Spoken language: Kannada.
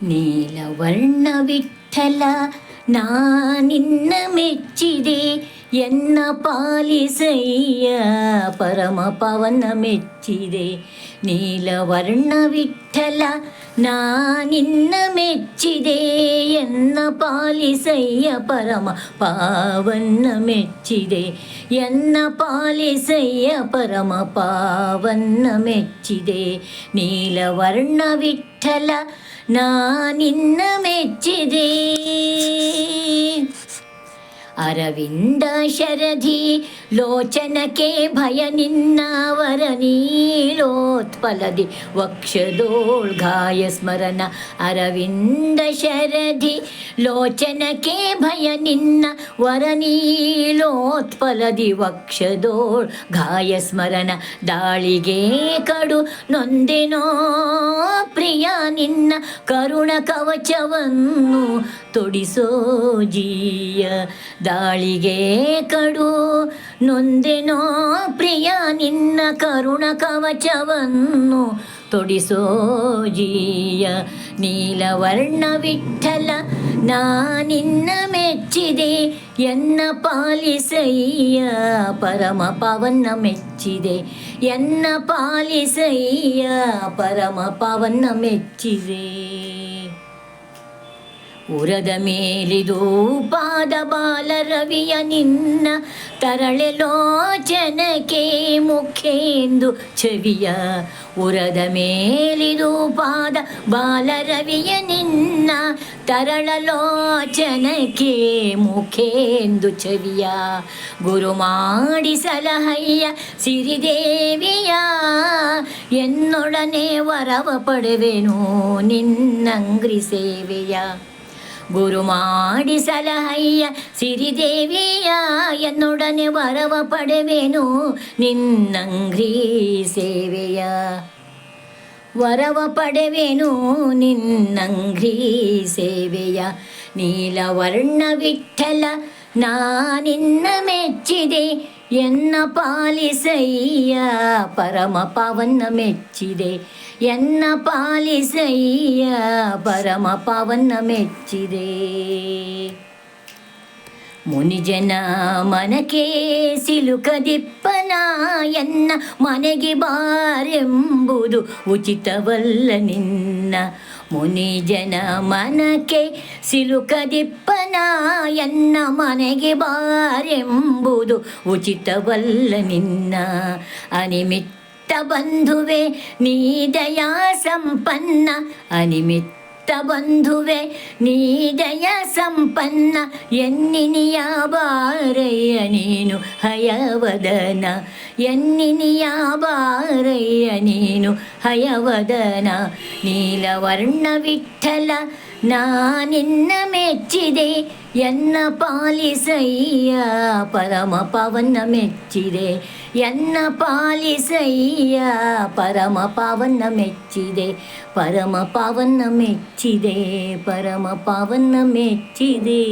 ನೀಲವರ್ಣ ವಿಠಲ ನಾ ನಿನ್ನ ಮೆಚ್ಚಿದೆ ಎನ್ನ ಪಾಲಿಸಯ್ಯ ಪರಮ ಪವನ ಮೆಚ್ಚಿದೆ ನೀಲವರ್ಣ ವಿಠಲ ನಾ ನಿನ್ನ ಮೆಚ್ಚಿದೆ ಎನ್ನ ಪಾಲಿಸಯ್ಯ ಪರಮ ಪಾವನ್ನ ಮೆಚ್ಚಿದೆ ಎನ್ನ ಪಾಲಿಸಯ್ಯ ಪರಮ ಪಾವನ್ನ ಮೆಚ್ಚಿದೆ ನೀಲವರ್ಣ ವಿಠಲ ನಾ ನಿನ್ನ ಮೆಚ್ಚಿದೆ ಅರವಿಂದ ಶರಧಿ ಲೋಚನಕ್ಕೆ ಭಯ ನಿನ್ನವರ ജ്ഞാനോത്പലതി വക്ഷതോൾഘായ സ്മരണ അരവിന്ദ ശരധി ಲೋಚನಕ್ಕೆ ಭಯ ನಿನ್ನ ವರ ನೀಲೋತ್ಪಲದಿ ವಕ್ಷದೋಳ್ ಗಾಯ ಸ್ಮರಣ ದಾಳಿಗೆ ಕಡು ನೊಂದೆನೋ ಪ್ರಿಯ ನಿನ್ನ ಕರುಣ ಕವಚವನ್ನು ತೊಡಿಸೋ ಜೀಯ ದಾಳಿಗೆ ಕಡು ನೊಂದೆನೋ ಪ್ರಿಯ ನಿನ್ನ ಕರುಣ ಕವಚವನ್ನು ತೊಡಿಸೋ ಜೀಯ ನೀಲವರ್ಣ ವಿಠಲ ನಾ ನಿನ್ನ ಮೆಚ್ಚಿದೆ, ಎನ್ನ ಪಾಲಿಸಯ್ಯ, ಪರಮ ಪವನ್ನ ಮೆಚ್ಚಿದೆ. ಎನ್ನ ಪಾಲಿಸಯ್ಯ, ಪರಮ ಪವನ್ನ ಮೆಚ್ಚಿದೆ. ಉರದ ಮೇಲಿದು ಪಾದ ಬಾಲ ರವಿಯ ನಿನ್ನ ತರಳೆ ಲೋಚನಕ್ಕೆ ಮುಖೇಂದು ಚವಿಯ ಉರದ ಮೇಲಿದು ಪಾದ ಬಾಲ ರವಿಯ ನಿನ್ನ ತರಳ ಲೋಚನಕ್ಕೆ ಮುಖೇಂದು ಚವಿಯ ಗುರು ಮಾಡಿ ಸಲಹಯ್ಯ ಸಿರಿದೇವಿಯ ಎನ್ನೊಡನೆ ವರವ ಪಡೆವೆನು ನಿನ್ನಂಗ್ರಿ ಸೇವೆಯ ಗುರು ಮಾಡಿ ಸಲಹಯ್ಯ ಸಿರಿದೇವಿಯ ಎನ್ನೊಡನೆ ವರವ ಪಡೆವೇನು ನಿನ್ನಂಗ್ರಿ ಸೇವೆಯ. ವರವ ಪಡೆವೇನು ನಿನ್ನಂಗ್ರಿ ಸೇವೆಯ. ನೀಲವರ್ಣ ವಿಠಲ ನಾ ನಿನ್ನ ಮೆಚ್ಚಿದೆ. ఎన్న పాలిసయ్యా పరమ పవన్న మెచ్చిదే ఎన్న పాలిసయ్యా పరమ పవన్న మెచ్చిదే ಮುನಿಜನ ಮನಕೆ ಸಿಲುಕದಿಪ್ಪನ ಎನ್ನ ಮನೆಗೆ ಬಾರೆಂಬುದು ಉಚಿತವಲ್ಲ ನಿನ್ನ. ಮುನಿಜನ ಮನಕೆ ಸಿಲುಕದಿಪ್ಪನ ಎನ್ನ ಮನೆಗೆ ಬಾರೆಂಬುದು ಉಚಿತವಲ್ಲ ನಿನ್ನ. ಅನಿಮಿತ್ತ ಬಂಧುವೆ ನೀ ದಯಾ ಸಂಪನ್ನ. ಅನಿಮಿತ್ತ ಬಂಧುವೆ ನೀ ದಯ ಸಂಪನ್ನ ಎನ್ನಿನಿಯ ಬಾರಯ್ಯ ನೀನು ಹಯವದನ ಎನ್ನಿನಿಯ ಬಾರಯ್ಯ ನೀನು ಹಯವದನ ನೀಲವರ್ಣ ವಿಠಲ ನಾ ನಿನ್ನ ಮೆಚ್ಚಿದೆ ಎನ್ನ ಪಾಲಿಸಯ್ಯ ಪರಮ ಪವನ ಮೆಚ್ಚಿದೆ ಎನ್ನ ಪಾಲಿಸಯ್ಯ ಪರಮ ಪಾವನ ಮೆಚ್ಚಿದೆ ಪರಮ ಪಾವನ మెచ్చిదే పరమ పవన మెచ్చిదే